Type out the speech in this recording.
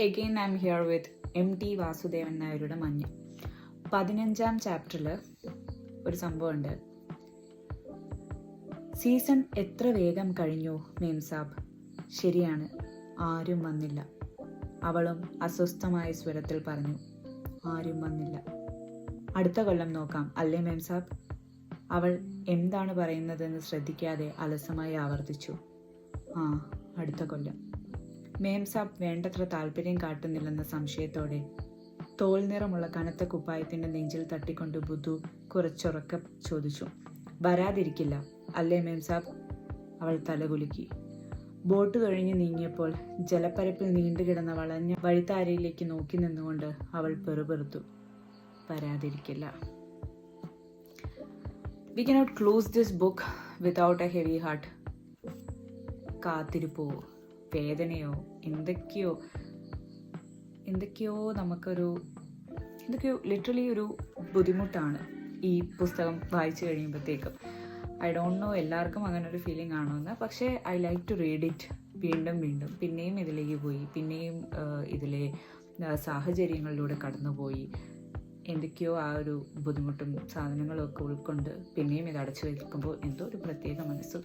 Again I'm here with M T Vasudevan നായരുടെ മഞ്ഞ് പതിനഞ്ചാം ചാപ്റ്ററിൽ ഒരു സംഭവമുണ്ട്. സീസൺ എത്ര വേഗം കഴിഞ്ഞു മേംസാബ് ശരിയാണ് ആരും വന്നില്ല. അവളും അസ്വസ്ഥമായ സ്വരത്തിൽ പറഞ്ഞു ആരും വന്നില്ല. അടുത്ത കൊല്ലം നോക്കാം അല്ലേ മേംസാബ് അവൾ എന്താണ് പറയുന്നതെന്ന് ശ്രദ്ധിക്കാതെ അലസമായി ആവർത്തിച്ചു. ആ അടുത്ത കൊല്ലം. മേം സാബ് വേണ്ടത്ര താല്പര്യം കാട്ടുന്നില്ലെന്ന സംശയത്തോടെ തോൽ നിറമുള്ള കനത്ത കുപ്പായത്തിന്റെ നെഞ്ചിൽ തട്ടിക്കൊണ്ട് ബുദ്ധു കുറച്ചുറക്കം ചോദിച്ചു വരാതിരിക്കില്ല. അല്ലേ മേം സാബ്? അവൾ തലകുലുക്കി. ബോട്ട് കഴിഞ്ഞ് നീങ്ങിയപ്പോൾ ജലപ്പരപ്പിൽ നീണ്ടുകിടന്ന വളഞ്ഞ വഴിത്താരയിലേക്ക് നോക്കി നിന്നുകൊണ്ട് അവൾ പെറുപെറുത്തു വരാതിരിക്കില്ല. We cannot close this book without a heavy heart കാത്തിരിപ്പോ വേദനയോ എന്തൊക്കെയോ എന്തൊക്കെയോ നമുക്കൊരു എന്തൊക്കെയോ ലിറ്ററലി ഒരു ബുദ്ധിമുട്ടാണ് ഈ പുസ്തകം വായിച്ചു കഴിയുമ്പോഴത്തേക്കും ഐ ഡോണ്ട് നോ എല്ലാവർക്കും അങ്ങനെ ഒരു ഫീലിംഗ് ആണോ എന്ന് പക്ഷേ I like to read it വീണ്ടും വീണ്ടും. പിന്നെയും ഇതിലേക്ക് പോയി. പിന്നെയും ഇതിലെ സാഹചര്യങ്ങളിലൂടെ കടന്നുപോയി. എന്തൊക്കെയോ ആ ഒരു ബുദ്ധിമുട്ടും സാധനങ്ങളും ഒക്കെ ഉൾക്കൊണ്ട് പിന്നെയും ഇത് അടച്ചു വയ്ക്കുമ്പോൾ എന്തോ ഒരു പ്രത്യേക മനസ്സ്